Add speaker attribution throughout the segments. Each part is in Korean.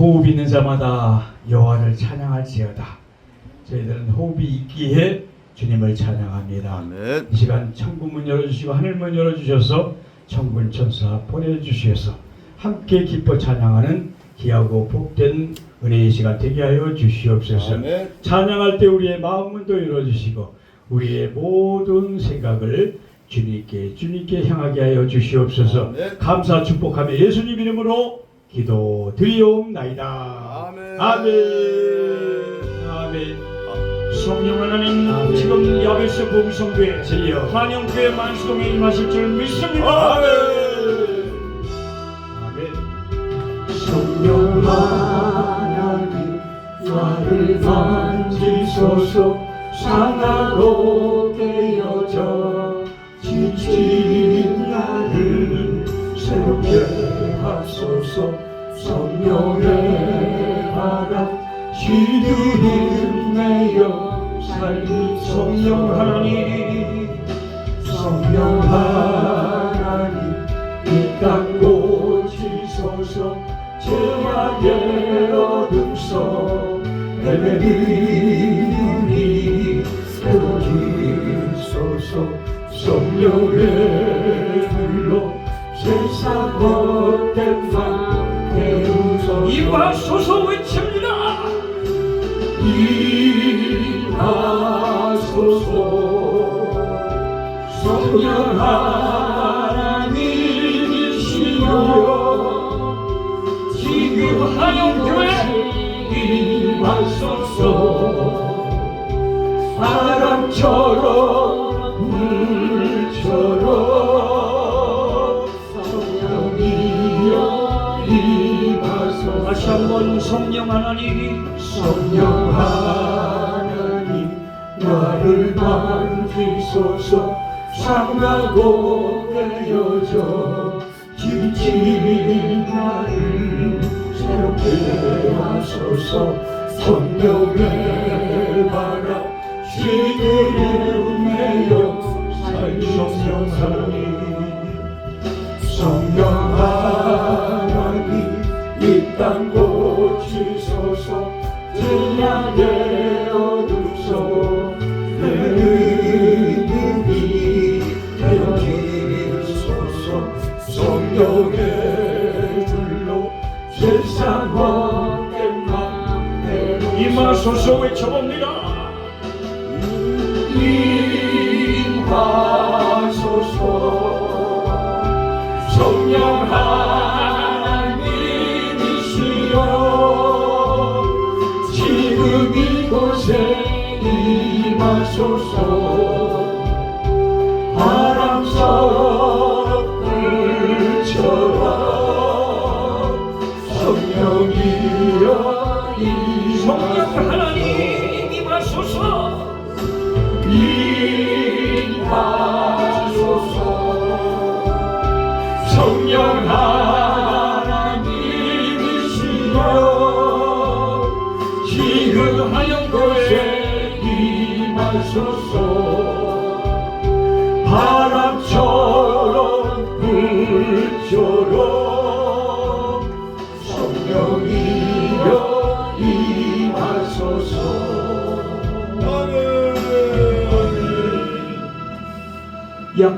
Speaker 1: 호흡 있는 자마다 여호와를 찬양할지어다. 저희들은 호흡이 있기에 주님을 찬양합니다.
Speaker 2: 아멘.
Speaker 1: 이 시간 천국 문 열어주시고 하늘 문 열어주셔서 천군 천사 보내주셔서 함께 기뻐 찬양하는 귀하고 복된 은혜의 시간 되게 하여 주시옵소서.
Speaker 2: 아멘.
Speaker 1: 찬양할 때 우리의 마음 문도 열어주시고 우리의 모든 생각을 주님께 주님께 향하게 하여 주시옵소서.
Speaker 2: 아멘.
Speaker 1: 감사 축복하며 예수님 이름으로 기도 드리옵나이다.
Speaker 2: 아멘.
Speaker 1: 아멘. 아멘.
Speaker 3: 성령 하나님
Speaker 1: 아멘.
Speaker 3: 지금 야베스 봉성교회
Speaker 1: 주여.
Speaker 3: 한영교회 만수동에 임하실 줄 믿습니다
Speaker 1: 아멘. 아멘.
Speaker 4: 성령 하나님 나를 만지소서 상하고 깨어져 지친 나를 새롭게 하소서 성령의 바람 시드는 내여 살리 성령 하나님 성령 하나님 이 땅 고치소서 죄악의 어둠 속 헤매는 우리 세워지소서 성령의 불로 세상 헛된 맘 태우소서
Speaker 3: 임하소서 외칩니다.
Speaker 4: 임하소서 성령 하나님이시여. 지금 한영교회 임하소서 물처럼 성령
Speaker 3: 하나님
Speaker 4: 성령 하나님 나를 만지소서. 상하고 깨어져. 지친 나를 새롭게 하소서. 성령의 바람 시들을 죄악의 어둠 속 내눈이 되어지소서 성령의 불로 세상 헛된 맘
Speaker 3: 임하소서 외쳐봅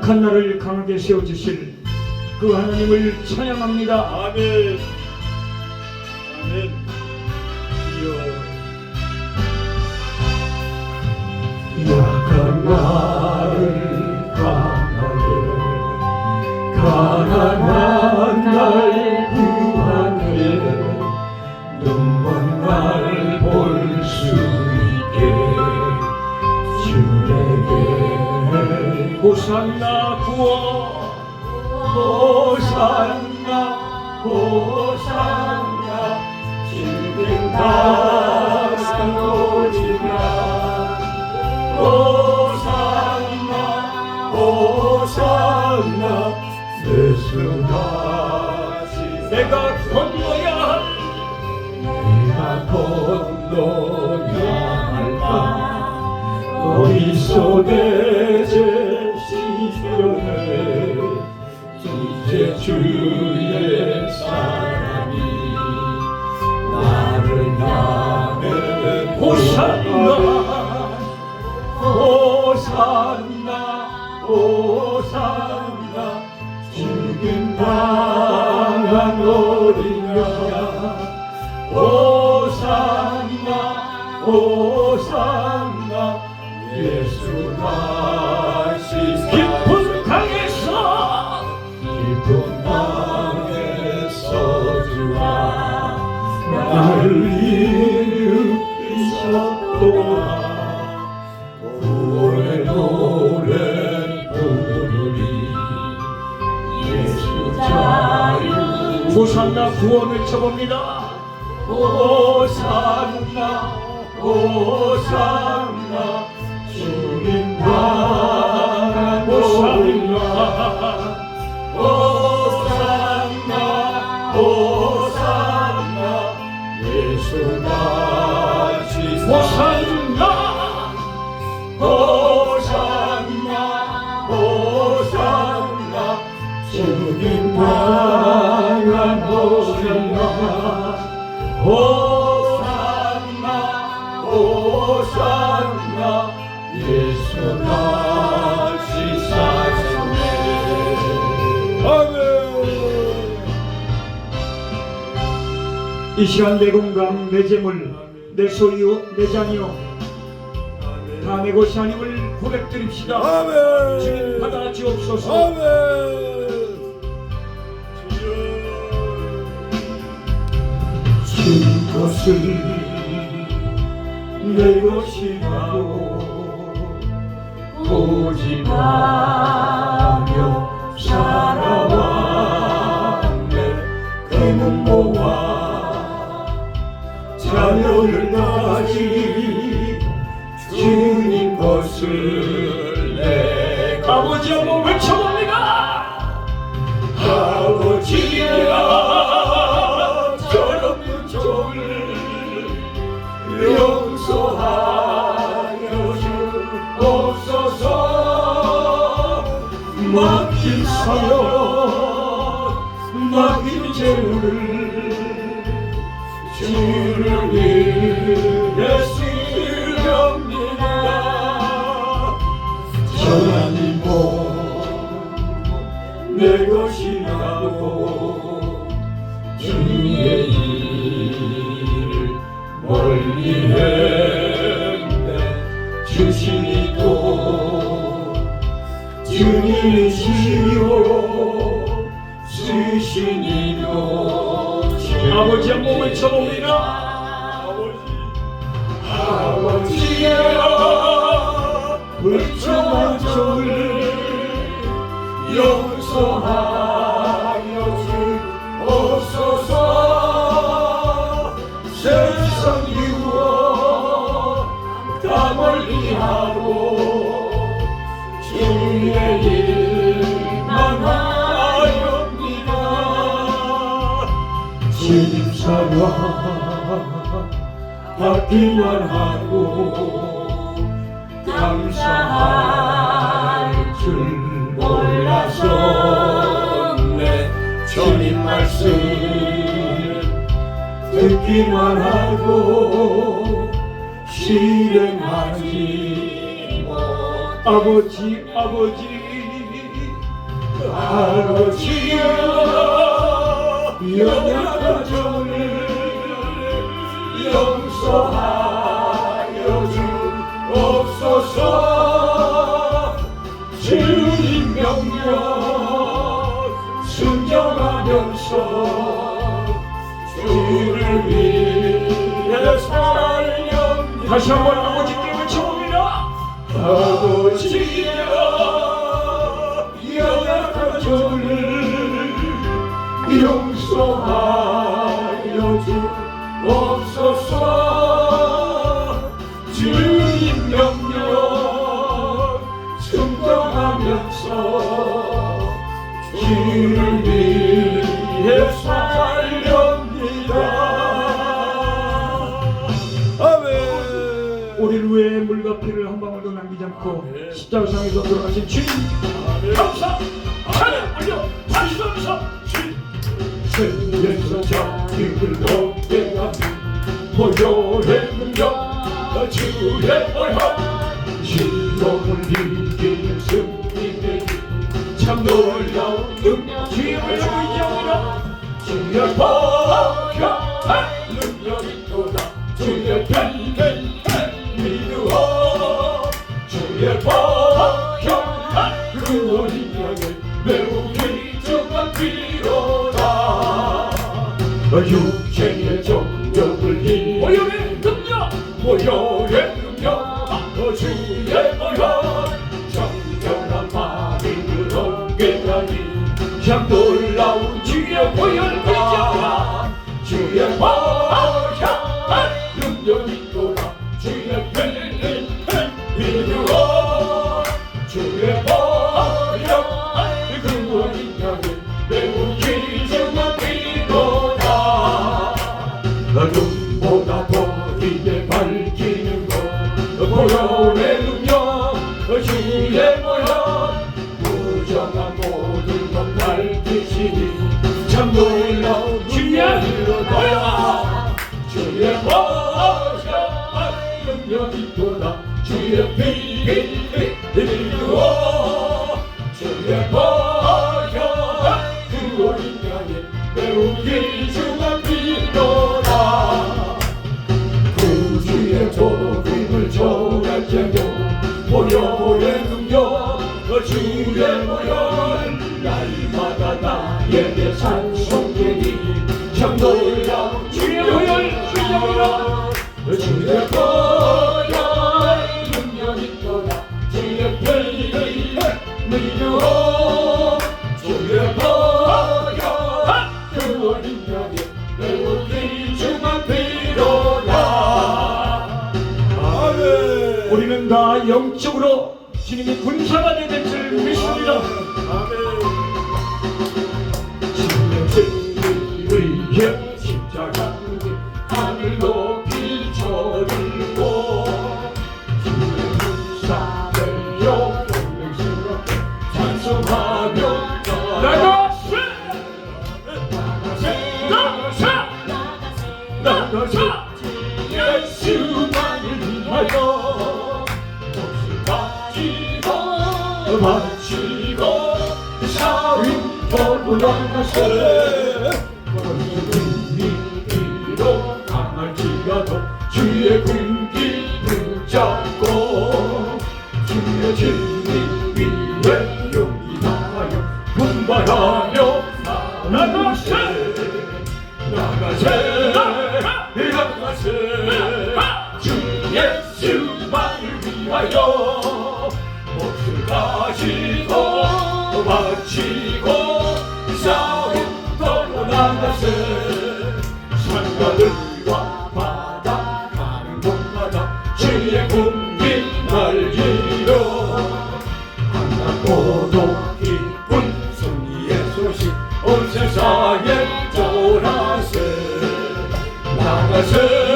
Speaker 3: 약한 나를 강하게 세워주실 그 하나님을 찬양합니다
Speaker 1: 아멘. 아멘.
Speaker 4: 약한 나를 강하게 가난한 날
Speaker 3: 호산나 구원
Speaker 4: 호산나 호산나. 주님 다산 오지마 호산나 호산나. 예수같이
Speaker 3: 내가 건너야 할
Speaker 4: 내가 건너
Speaker 3: 오산나
Speaker 4: 예수 다시
Speaker 3: 깊은 강에서
Speaker 4: 깊은 땅에서 주와 나를 일으키셨도다 구원의 노래 부르리. 예수 자유.
Speaker 3: 오산나 구원을 쳐봅니다.
Speaker 4: 오 산나 오산나 주님 바라 산나 예수 다시 사시네 아멘
Speaker 3: 이 시간 내 공감 내 재물 내 소유 내 자녀 다내 것이 아님을 고백드립시다.
Speaker 4: 아멘.
Speaker 3: 주님 받아 주옵소서.
Speaker 4: 아멘. 주님 것을 내 것이라고 고집하며 살아왔네. 그는 모아 자녀를 가지 주님 것을 내가
Speaker 3: 아버지 한번 외쳐봅니다.
Speaker 4: 아버지야 사역 맡긴 재물을 주를 위해 주님이시요 쓰시니요
Speaker 3: 아버지 한번 외쳐봅니다.
Speaker 4: 아버지야 불쌍한 종을 용서하 진사와 받기만 하고 감사할 줄 몰랐었네. 주님 말씀. 듣기만 하고 실행하지 못
Speaker 3: 아버지 아버지.
Speaker 4: 아버지여 종 을 용서하여 주옵소서 주님 명령 순종하면서 주를 위해 살렵니다
Speaker 3: 다시 한번 아버지께 외쳐봅니다.
Speaker 4: 아버지야 연약한 종을 용서하여 주옵소서
Speaker 3: 십자가 상에서 돌아가신 주님 감사. 찬양 올려 박수하면서 주님
Speaker 4: 세계에서 자기를 높게 하는 보혈의 능력 주의 보혈. 신동을 이기는 승리의 참 놀라운 능력.
Speaker 3: 주의 보혈
Speaker 4: 주의 보혈 능력이 또다. 주의 빛을 육체 것 참 놀라운 주의 보혈 주의 주의 보혈 능력이 떠나 주의 그 어린 피로다 아멘
Speaker 3: 우리는 다 영적으로 주님이 군사가 되는 줄 믿습니다.
Speaker 4: 진리 바치고 바치고 싸움터로 나가세 위로 강할지라도 주의 군기 붙잡고 주의 진 온 세상에 전하세 나가세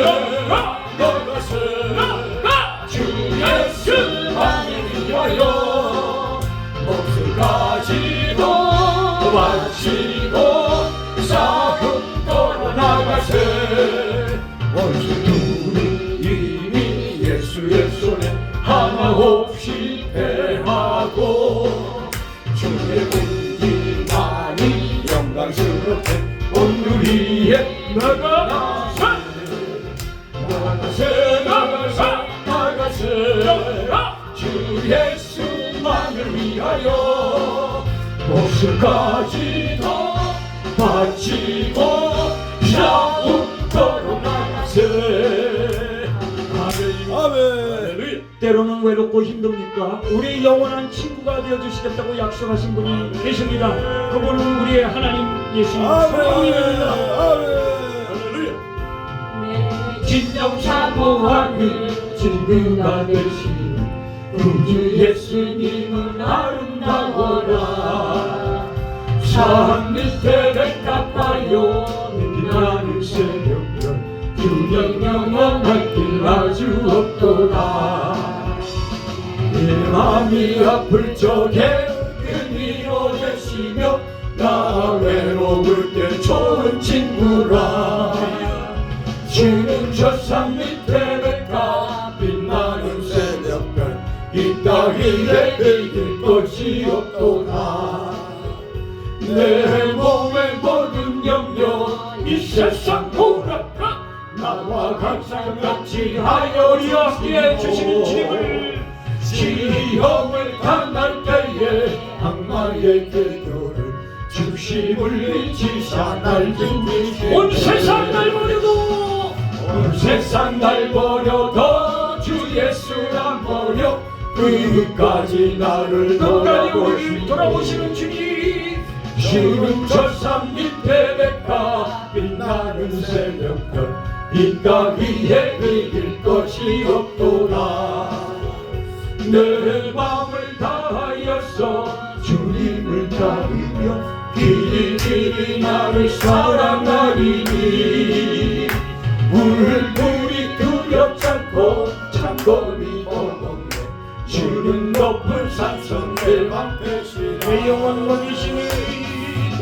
Speaker 4: 목숨까지도 바치고 싸움터로 나가세. 아멘.
Speaker 3: 때로는 외롭고 힘듭니까? 우리의 영원한 친구가 되어주시겠다고 약속하신 분이 계십니다. 그분은 우리의 하나님 예수님. 성령님입니다.
Speaker 4: 진정 사모하는 친구가 되신 구주 예수님은 아름다워라 산 밑에 백합화요. 빛나는 새벽별 주의 영원한 길 아주 없도다. 내 맘이 아플 적에 그 위로 되시며 나 외로울 때 좋은 친구라. 주는 저산 밑에 백합 빛나 위에 이길 것이 없도다 내 몸의 모든 영역 이 세상 돌아가 나와 항상 같이 하여리
Speaker 3: 우리에게 주시는 주님을
Speaker 4: 시험을 당할 때에 악마의 궤도를 중심을 잃지사 날 지키시네
Speaker 3: 온 세상 날 버리고
Speaker 4: 온 세상 날 버려도 주 예수만 버려. 끝까지 나를
Speaker 3: 돌아보시는 주님
Speaker 4: 주는 저산 밑에 백화 빛나는 새벽별 이땅 위에 이길 것이 없도다. 내 마음을 다하여서 주님을 따르며 길이 길이 나를 사랑하리니. 물불이 두렵지 않고 창거리 어먹네 주는 높은 산성 내 방패시라.
Speaker 3: 내 영원 먹이시니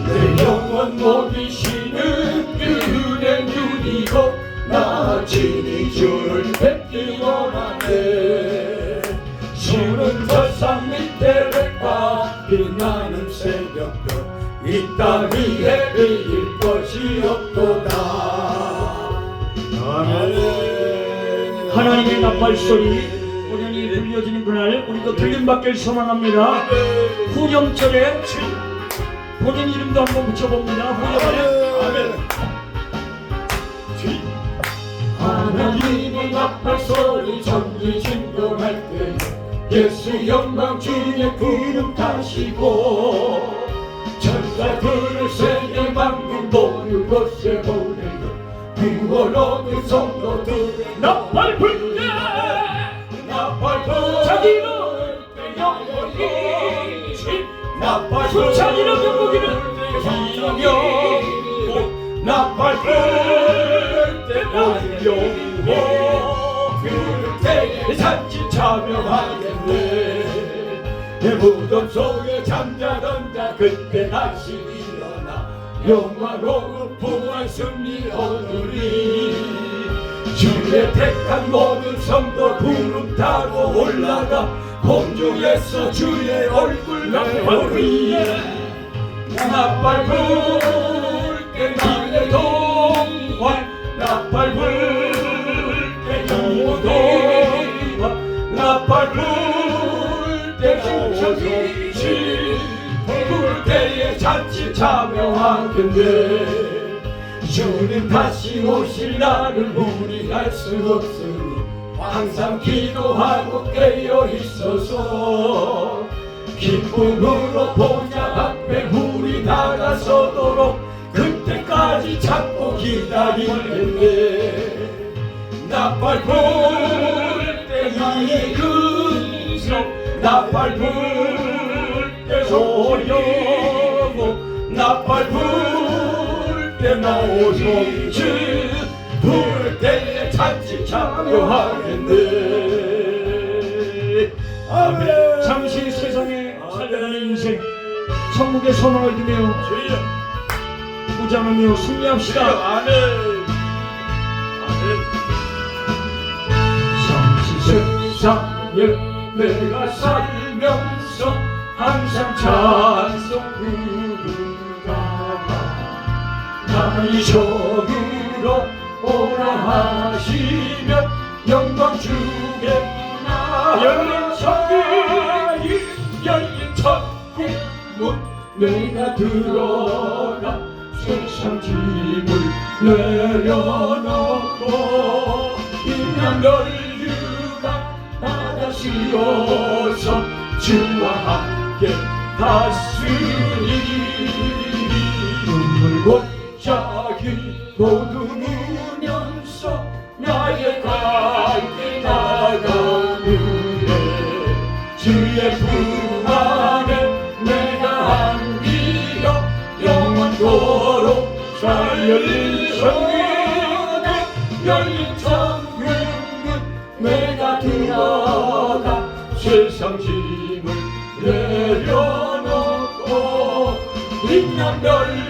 Speaker 4: 내 영원 먹이시는 그의 눈이고 나 친히 주를 뵙기 원하네. 주는 저산 밑에 백화 빛나는 새벽별 이 땅 위에 이길 것이 없도다. 아멘.
Speaker 3: 하나님의 나팔 소리 우연히 들려지는 그날 우리도 들림 받길 소망합니다. 후렴절에 본인 이름도 한번 붙여봅니다. 후렴에
Speaker 4: 하나님의 나팔 소리 전기 진동할 때 예수 영광 주의 구름 타시고 천사들을 세계 만국 모든 곳에 보내요 구원 얻은 성도들의
Speaker 3: 나팔 불때
Speaker 4: 나팔 불.
Speaker 3: 자기는 자기는 영광이는
Speaker 4: 영영 나팔 불때 영영 그때에 잔치 참여하겠네. 내 무덤 속에 잠자던 자 그때 다시 일어나 영화로운 부활 승리 얻으리. 주의 택한 모든 성도 구름 타고 올라가 공중에서 주의 얼굴 나보리 나팔 불때 나의 동화 나팔 불때 동화 나팔 불때 주셔지 불때에 잔치 참여하겠네. 주님 다시 오실 날을 알수 없으니 항상 기도하고 깨어 있어서 기쁨으로 보좌 앞에 우리 나가서도록 그때까지 잡고 기다리겠네 나팔 불때 나의 근성 나팔 불때 소리고 나팔 불때 때에 잔치 참여하겠네. 아멘.
Speaker 3: 잠시 세상에 살려가는 인생. 천국의 소망을 두며 무장하며 승리합시다.
Speaker 4: 아멘. 아멘. 잠시 세상에 내가 살면서 항상 찬송 부르다가 나의 적으로 오라 하시면 영광 주겠나. 열린 천국 열린 천국 문 내가 들어가 세상 짐을 내려놓고 인간 널유가 바다 씌워서 주와 함께 다스리 눈물 곧자기 모두 열린 천국은 내가 들어가 세상 짐을 내려놓고 멸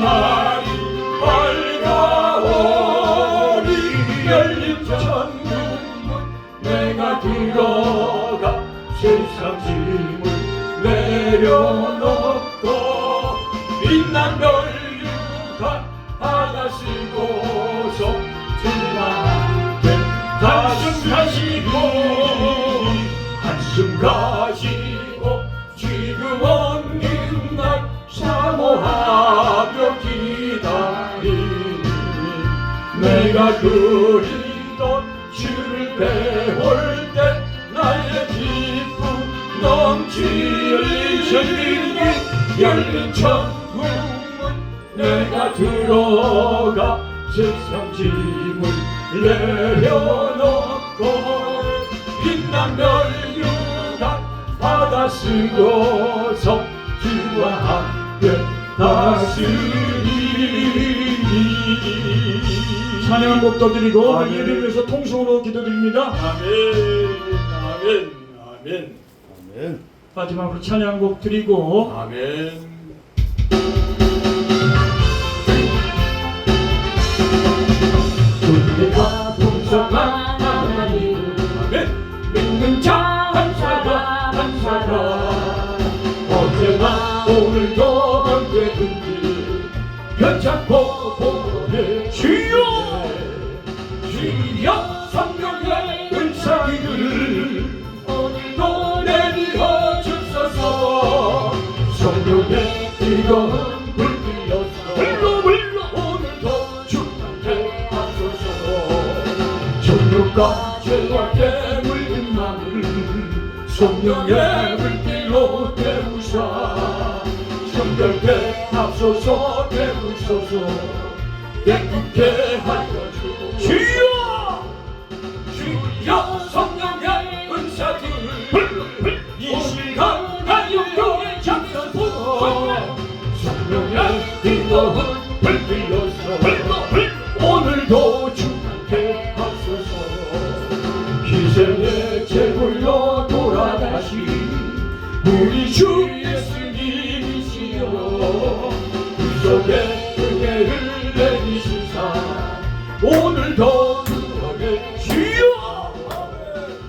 Speaker 4: 날이 밝아오리 열린 천국문 내가 들어가 세상 짐을 내려놓고 빛난 별유가 바다 쓰고서 주와 함께 한숨 가시고 한숨 가 내가 그리던 주를 배울 때 나의 기쁨 넘치는 천국이 열린 천국문 내가 들어가 세상 짐을 내려놓고 빛난 별유가 바다 쓰고서 주와 함께 다스리니
Speaker 3: 찬양한 곡도 드리고
Speaker 4: 아멘.
Speaker 3: 예배를 위해서 통성으로 기도드립니다.
Speaker 4: 아멘 아멘 아멘 아멘
Speaker 3: 마지막으로 찬양한 곡 드리고
Speaker 4: 아멘 우리가 풍성한 변찮고 보내. 주여! 주여 성령의 은사기를 오늘도 내리어 주소서? 성령의 뜨거운 불러 불러 오늘도 충만케 하소서. 정욕과 죄와 깨물린 마음을 성령의 불길로 태우사 성결케 하소서 태우소서 깨끗게 하여 오늘도 그에게 주여.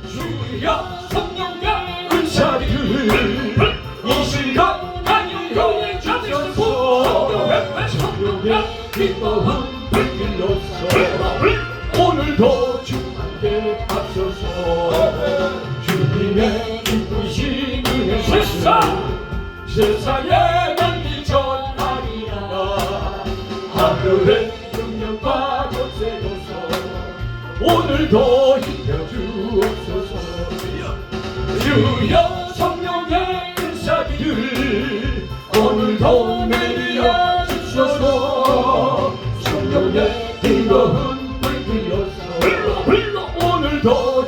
Speaker 4: 주여 성령의 은사를 이 시간 안녕교회 잡소서 성령의 기뻐운 불길로서 오늘도 주님께 앞서서 주님의 기쁘신 은혜 세상 세상에 오늘도 힘겨 주옵소서. 주여 성령의 은사기를 오늘도 내려 주소서. 성령의 뜨거운 불길로서. 오늘도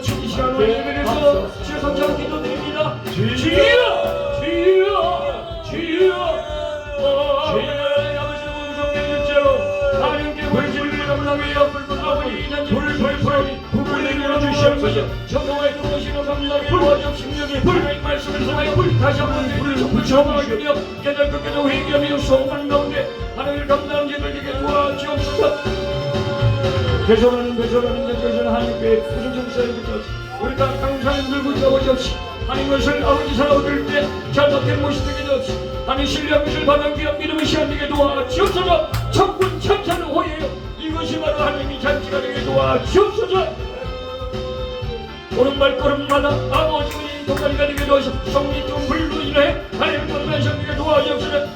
Speaker 3: 주시옵소서 정동의 그것이로 감사하게 도와줘 심령의 불의 말씀을 통하여 불 다시 한번 불을 붙여보시며 깨닫고 깨닫고 회개하며 소망 가운데 하나님을 감당하는 제들에게 도와주옵소서. 배설하는 배설하는 배설하는 하나님께 무슨 정사에부터 우리가 강사님들 없이 하나님 것을 아버지 살아 얻을 때 잘못된 모습 되게 없이 하나님 신뢰한 것을 받아 귀한 믿음의 시간 되게 도와주옵소서. 천군 천사는 호예요 이것이 바로 하나님이 잔치가 되게 도와주옵소서 발 걸음마다 아버지의 동아리가 되게 도와서 성리tum 불로 인해 하나님 건강하시게 되게 도와주옵소서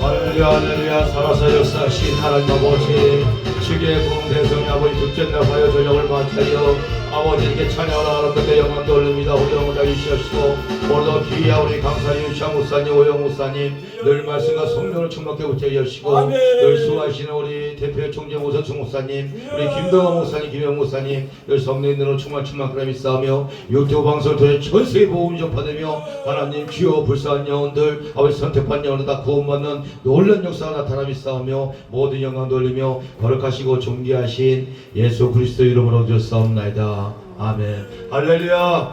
Speaker 2: 할렐루야 할렐루야 살아서 역사하신 하나님 아버지 주의 공대성이 아버지 둘째 나하여 전력을 마차여 아버지께 찬양을 하는데 영광 돌립니다. 영을 주시옵시고 오늘도 귀하 우리 강사님 유시아 목사님 오영 목사님 늘 말씀과 성령을 충만케 붙여 주시고 늘 수고하시는 우리 대표 총재 오서충 목사님 우리 김동원 목사님 김영 목사님 늘 성령님으로 충만 충만케 믿사하며 유튜브 방송을 통해 전세계 복음 전파되며 하나님 주여 불쌍한 영혼들 아버지 선택받는 영혼들 다 구원받는 놀란 역사가 나타나 믿사하며 모든 영광 돌리며 거룩하시고 존귀하신 예수 그리스도 이름으로 주옵사옵나이다 아멘. 할렐루야